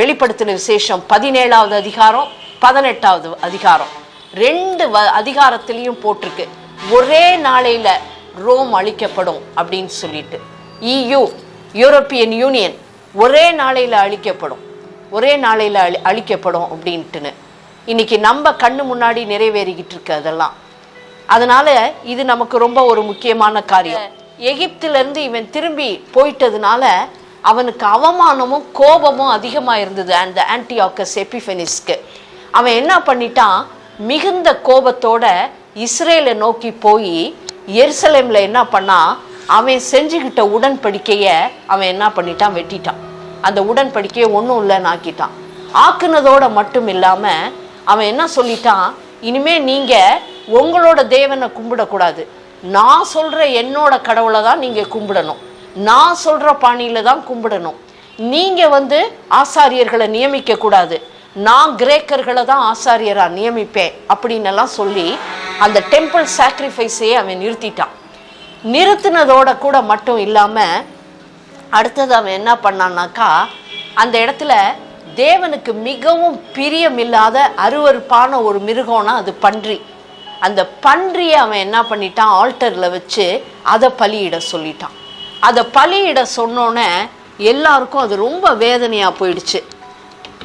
வெளிப்படுத்தின விசேஷம் பதினேழாவது அதிகாரம் பதினெட்டாவது அதிகாரம். ரெண்டு வ அதிகாரத்திலையும் போட்டிருக்கு. ஒரே நாளையில ரோம் அழிக்கப்படும் அப்படின்னு சொல்லிட்டு. இயு யூரோப்பியன் யூனியன் ஒரே நாளையில அழிக்கப்படும். ஒரே நாளையில அழி அழிக்கப்படும் அப்படின்ட்டுன்னு. இன்னைக்கு நம்ம கண்ணு முன்னாடி நிறைவேறிக்கிட்டு இருக்கு அதெல்லாம். அதனால இது நமக்கு ரொம்ப ஒரு முக்கியமான காரியம். எகிப்துல இருந்து இவன் திரும்பி போயிட்டதுனால அவனுக்கு அவமானமும் கோபமும் அதிகமாக இருந்தது அந்த ஆன்டியாக்கஸ் எபிஃபெனிஸ்க்கு அவன் என்ன பண்ணிட்டான்? மிகுந்த கோபத்தோட இஸ்ரேலை நோக்கி போய் எருசலேமில் என்ன பண்ணான் அவன் செஞ்சுக்கிட்ட உடன்படிக்கையை அவன் என்ன பண்ணிட்டான்? வெட்டிட்டான். அந்த உடன்படிக்கையை ஒன்றும் இல்லைன்னு ஆக்கிட்டான். ஆக்குனதோட மட்டும் இல்லாமல் அவன் என்ன சொல்லிட்டான்? இனிமே நீங்கள் உங்களோட தேவனை கும்பிடக்கூடாது. நான் சொல்கிற என்னோட கடவுளை தான் நீங்கள் கும்பிடணும். நான் சொல்கிற பாணியில் தான் கும்பிடணும். நீங்கள் வந்து ஆசாரியர்களை நியமிக்கக்கூடாது நான் கிரேக்கர்களை தான் ஆசாரியராக நியமிப்பேன் அப்படின்னெல்லாம் சொல்லி அந்த டெம்பிள் சாக்ரிஃபைஸையே அவன் நிறுத்திட்டான். நிறுத்தினதோட கூட மட்டும் இல்லாமல் அடுத்தது அவன் என்ன பண்ணான்னாக்கா அந்த இடத்துல தேவனுக்கு மிகவும் பிரியமில்லாத அருவருப்பான ஒரு மிருகம்னா அது பன்றி. அந்த பன்றியை அவன் என்ன பண்ணிட்டான்? ஆல்டரில் வச்சு அதை பலியிட சொல்லிட்டான். அதை பலியிட சொன்னோன்னே எல்லாருக்கும் அது ரொம்ப வேதனையாக போயிடுச்சு.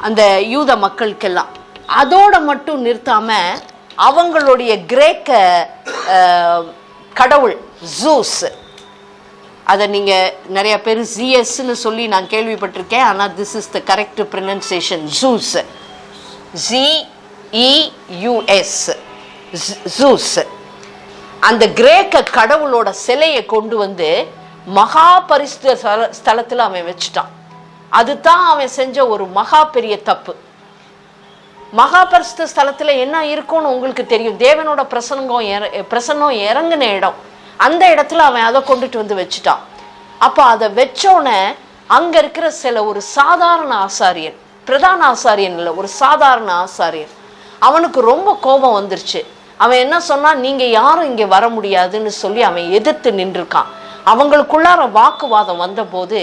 அந்த யூத மக்களுக்கெல்லாம். அதோட மட்டும் நிறுத்தாமல் அவங்களுடைய கிரேக்க கடவுள் ஜூஸ். அதை நீங்கள் நிறைய பேர் ஜிஎஸ்ன்னு சொல்லி நான் கேள்விப்பட்டிருக்கேன். ஆனால் this is the correct pronunciation Zeus. ஜிஇயூஎஸ் Zeus. அந்த கிரேக்க கடவுளோட சிலையை கொண்டு வந்து மகா பரிசுத்த ஸ்தலத்தில் அவன் வச்சுட்டான். அதுதான் அவன் செஞ்ச ஒரு மகா பெரிய தப்பு. மகா பரிசுத்த ஸ்தலத்தில் என்ன இருக்கும்னு உங்களுக்கு தெரியும். தேவனோட பிரசங்கம் இற- பிரசன்னம் இறங்குன இடம். அந்த இடத்துல அவன் அதை கொண்டுட்டு வந்து வச்சுட்டான். அப்போ அதை வச்சோடனே அங்க இருக்கிற சில ஒரு சாதாரண ஆசாரியன் பிரதான ஆசாரியன் இல்லை ஒரு சாதாரண ஆசாரியன் அவனுக்கு ரொம்ப கோபம் வந்துருச்சு. அவன் என்ன சொன்னா நீங்க யாரும் இங்கே வர முடியாதுன்னு சொல்லி அவன் எதிர்த்து நின்றுருக்கான். அவங்களுக்குள்ளார வாக்குவாதம் வந்தபோது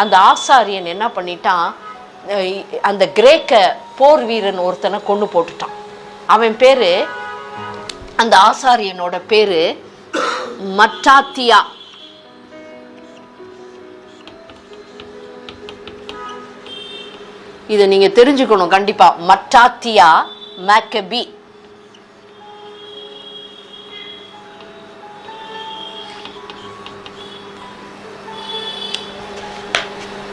அந்த ஆசாரியன் என்ன பண்ணிட்டான்? அந்த கிரேக்க போர் வீரன் ஒருத்தனை கொண்டு போட்டுட்டான். அவன் பேரு அந்த ஆசாரியனோட பேரு மட்டாத்தியா. இதை நீங்க தெரிஞ்சுக்கணும் கண்டிப்பா. Mattathias Maccabee.